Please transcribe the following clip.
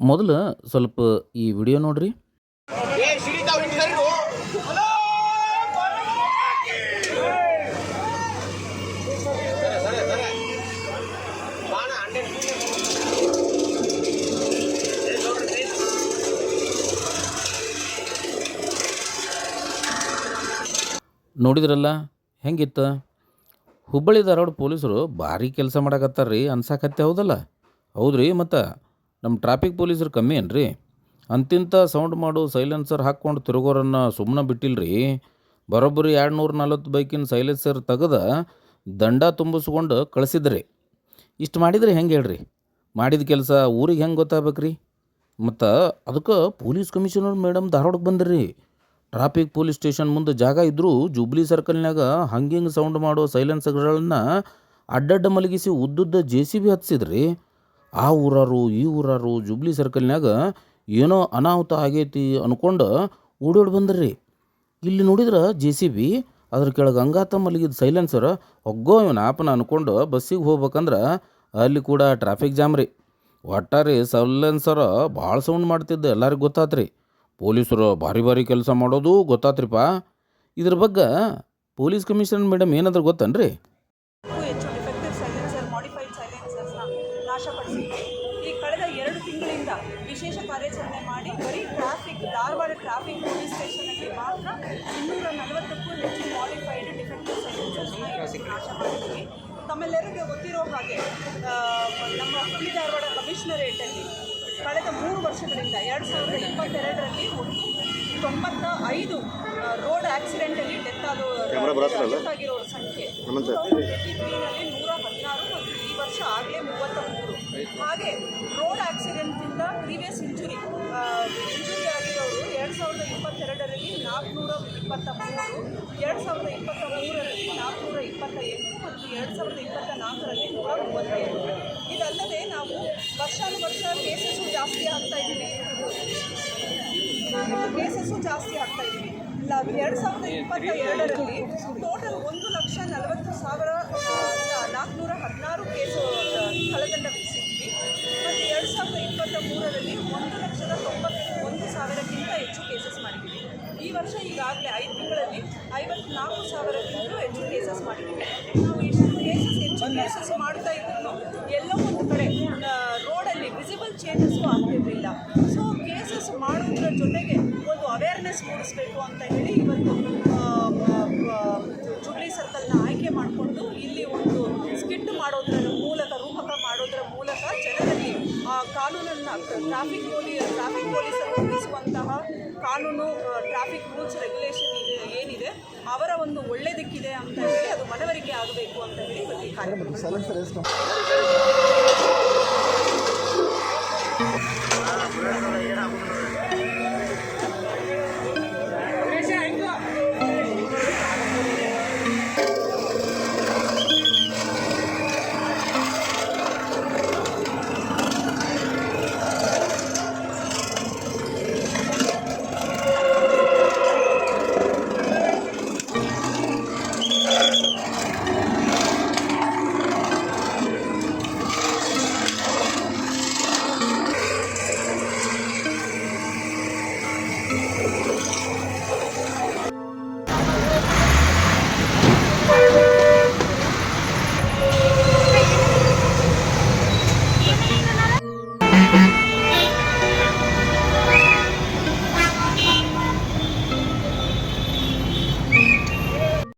ಮೊದಲು ಸ್ವಲ್ಪ ಈ ವಿಡಿಯೋ ನೋಡ್ರಿ. ನೋಡಿದ್ರಲ್ಲ ಹೆಂಗಿತ್ತು? ಹುಬ್ಬಳ್ಳಿ ಧಾರವಾಡ ಪೊಲೀಸರು ಭಾರಿ ಕೆಲಸ ಮಾಡಕತ್ತಾರ ರೀ ಅನ್ಸಾಕತ್ತೆ ಹೌದಲ್ಲ? ಹೌದ್ರಿ ಮತ್ತು? ನಮ್ಮ ಟ್ರಾಫಿಕ್ ಪೊಲೀಸರು ಕಮ್ಮಿ ಏನ್ರಿ? ಅಂತಿಂತ ಸೌಂಡ್ ಮಾಡು ಸೈಲೆನ್ಸರ್ ಹಾಕ್ಕೊಂಡು ತಿರುಗೋರನ್ನು ಸುಮ್ಮನೆ ಬಿಟ್ಟಿಲ್ರಿ. ಬರೋಬ್ಬರಿ ಎರಡು ನೂರ ನಲ್ವತ್ತು ಬೈಕಿನ ಸೈಲೆನ್ಸರ್ ತೆಗೆದು ದಂಡ ತುಂಬಿಸ್ಕೊಂಡು ಕಳಿಸಿದ್ರಿ. ಇಷ್ಟು ಮಾಡಿದ್ರೆ ಹೆಂಗೆ ಹೇಳ್ರಿ? ಮಾಡಿದ ಕೆಲಸ ಊರಿಗೆ ಹೆಂಗೆ ಗೊತ್ತಾಗ್ಬೇಕ್ರಿ? ಮತ್ತು ಅದಕ್ಕೆ ಪೊಲೀಸ್ ಕಮಿಷನರ್ ಮೇಡಮ್ ಧಾರವಾಡಕ್ಕೆ ಬಂದ್ರಿ. ಟ್ರಾಫಿಕ್ ಪೊಲೀಸ್ ಸ್ಟೇಷನ್ ಮುಂದೆ ಜಾಗ ಇದ್ದರೂ ಜೂಬ್ಲಿ ಸರ್ಕಲ್ನಾಗ ಹಂಗಿಂಗೆ ಸೌಂಡ್ ಮಾಡೋ ಸೈಲೆನ್ಸರ್ಗಳನ್ನ ಅಡ್ಡಡ್ಡ ಮಲಗಿಸಿ ಉದ್ದುದ್ದ ಜೆ ಸಿ ಬಿ ಹತ್ಸಿದ್ರಿ. ಆ ಊರಾರು, ಈ ಊರಾರು ಜುಬ್ಲಿ ಸರ್ಕಲ್ನಾಗ ಏನೋ ಅನಾಹುತ ಆಗೈತಿ ಅಂದ್ಕೊಂಡು ಓಡೋಡಿ ಬಂದ್ರಿ. ಇಲ್ಲಿ ನೋಡಿದ್ರೆ ಜೆ ಸಿ ಬಿ, ಅದ್ರ ಕೆಳಗೆ ಅಂಗಾತ ಮಲಗಿದ ಸೈಲೆನ್ಸರ್ ಒಗ್ಗೋ ಇವನ ಆಪನ ಅಂದ್ಕೊಂಡು ಬಸ್ಸಿಗೆ ಹೋಗ್ಬೇಕಂದ್ರೆ ಅಲ್ಲಿ ಕೂಡ ಟ್ರಾಫಿಕ್ ಜಾಮ್ ರೀ. ಒಟ್ಟಾರೆ ಸೈಲೆನ್ಸರ್ ಭಾಳ ಸೌಂಡ್ ಮಾಡ್ತಿದ್ದ ಎಲ್ಲರಿಗೂ ಗೊತ್ತಾತ್ರಿ. ಪೊಲೀಸರು ಭಾರಿ ಭಾರಿ ಕೆಲಸ ಮಾಡೋದು ಗೊತ್ತಾತ್ರಿಪ್ಪ ಇದ್ರ ಬಗ್ಗೆ ಪೊಲೀಸ್ ಕಮಿಷನರ್ ಮೇಡಮ್ ಏನಾದರೂ ಗೊತ್ತನ್ರಿ? ನಾಶಪಡಿಸಿದ್ವಿ ಈ ಕಳೆದ ಎರಡು ತಿಂಗಳಿಂದ ವಿಶೇಷ ಕಾರ್ಯಾಚರಣೆ ಮಾಡಿ ಬರೀ ಟ್ರಾಫಿಕ್ ಧಾರವಾಡ ಟ್ರಾಫಿಕ್ ಪೊಲೀಸ್ ಸ್ಟೇಷನಲ್ಲಿ ಮಾತ್ರ ಇನ್ನೂರ ನಲವತ್ತಕ್ಕೂ ಹೆಚ್ಚು ಮಾಡಿಫೈಡ್ ಡಿಫೆಕ್ಟಿವ್ ಇವತ್ತು ನಾಶ ಮಾಡಿದ್ದೀವಿ ತಮ್ಮೆಲ್ಲರಿಗೆ ಗೊತ್ತಿರೋ ಹಾಗೆ ನಮ್ಮ ಹುಬ್ಬಳ್ಳಿ ಧಾರವಾಡ ಕಮಿಷನರೇಟಲ್ಲಿ ಕಳೆದ ಮೂರು ವರ್ಷಗಳಿಂದ ಎರಡು ಸಾವಿರದ ಇಪ್ಪತ್ತೆರಡರಲ್ಲಿ ಒಟ್ಟು ತೊಂಬತ್ತ ಐದು ರೋಡ್ ಆಕ್ಸಿಡೆಂಟಲ್ಲಿ ಡೆತ್ ಆದೋ ಡೆತ್ ಆಗಿರೋ ಸಂಖ್ಯೆ ಮತ್ತು ಈ ವರ್ಷ ಆಗಲೇ ಮೂವತ್ತ ಮೂರು ಹಾಗೆ ರೋಡ್ ಆಕ್ಸಿಡೆಂಟಿಂದ ಪ್ರೀವಿಯಸ್ ಇಂಜುರಿ ಇಂಜುರಿ ಆಗಿರೋರು ಎರಡು ಸಾವಿರದ ಇಪ್ಪತ್ತೆರಡರಲ್ಲಿ ನಾಲ್ಕುನೂರ ಇಪ್ಪತ್ತ ಮೂರು ಎರಡು ಸಾವಿರದ ಇಪ್ಪತ್ತ ಮೂರರಲ್ಲಿ ನಾಲ್ಕುನೂರ ಇಪ್ಪತ್ತ ಎಂಟು ಮತ್ತು ಎರಡು ಸಾವಿರದ ಇಪ್ಪತ್ತ ನಾಲ್ಕರಲ್ಲಿ ನೂರ ಮೂವತ್ತೈದು. ಇದಲ್ಲದೆ ನಾವು ವರ್ಷಾನುವರ್ಷ ಕೇಸಸ್ಸು ಜಾಸ್ತಿ ಆಗ್ತಾ ಇದ್ದೀವಿ. ಕೇಸಸ್ಸು ಜಾಸ್ತಿ ಆಗ್ತಾ ಇದ್ದೀವಿ. ಎರಡು ಸಾವಿರದ ಇಪ್ಪತ್ತ ಎರಡರಲ್ಲಿ ಟೋಟಲ್ ಒಂದು ಲಕ್ಷ ನಲವತ್ತು ಸಾವಿರ ನಾಲ್ಕುನೂರ ಹದಿನಾರು ಕೇಸು ಆ, ಸ್ಥಳದಂಡ ವಿಧಿಸಿದ್ವಿ ಮತ್ತು ಎರಡು ಸಾವಿರದ ಇಪ್ಪತ್ತ ಮೂರರಲ್ಲಿ ಒಂದು ಲಕ್ಷದ ತೊಂಬತ್ತು ಒಂದು ಸಾವಿರಕ್ಕಿಂತ ಹೆಚ್ಚು ಕೇಸಸ್ ಮಾಡಿದ್ದೀವಿ ಈ ವರ್ಷ ಈಗಾಗಲೇ ಐದು ತಿಂಗಳಲ್ಲಿ ಐವತ್ನಾಲ್ಕು ಸಾವಿರಕ್ಕಿಂತಲೂ ಹೆಚ್ಚು ಕೇಸಸ್ ಮಾಡಿದ್ದೀವಿ. ನಾವು ಎಷ್ಟು ಕೇಸಸ್ ಹೆಚ್ಚು ಕೇಸಸ್ ಮಾಡ್ತಾ ಇದ್ರು ಎಲ್ಲೋ ಒಂದು ಕಡೆ ರೋಡಲ್ಲಿ ವಿಸಿಬಲ್ ಚೇಂಜಸ್ಸು ಆಗ್ತಿರಲಿಲ್ಲ. ಸೊ ಕೇಸಸ್ ಮಾಡೋದ್ರ ಜೊತೆಗೆ ಒಂದು ಅವೇರ್ನೆಸ್ ಮೂಡಿಸ್ಬೇಕು ಅಂತ ಹೇಳಿ ಇವತ್ತು ಜುಬ್ಲಿ ಸರ್ಕಲ್ನ ಆಯ್ಕೆ ಮಾಡಿಕೊಂಡು ಇಲ್ಲಿ ಒಂದು ಟ್ರಾಫಿಕ್ ಪೊಲೀ ಟ್ರಾಫಿಕ್ ಪೊಲೀಸರು ರೂಪಿಸುವಂತಹ ಕಾನೂನು ಟ್ರಾಫಿಕ್ ರೂಲ್ಸ್ ರೆಗ್ಯುಲೇಷನ್ ಇದೆ, ಏನಿದೆ, ಅವರ ಒಂದು ಒಳ್ಳೆಯದಕ್ಕಿದೆ ಅಂತ ಹೇಳಿ ಅದು ಮನವರಿಕೆ ಆಗಬೇಕು ಅಂತ ಹೇಳಿ ಇವತ್ತು ಕಾರ್ಯಕ್ರಮ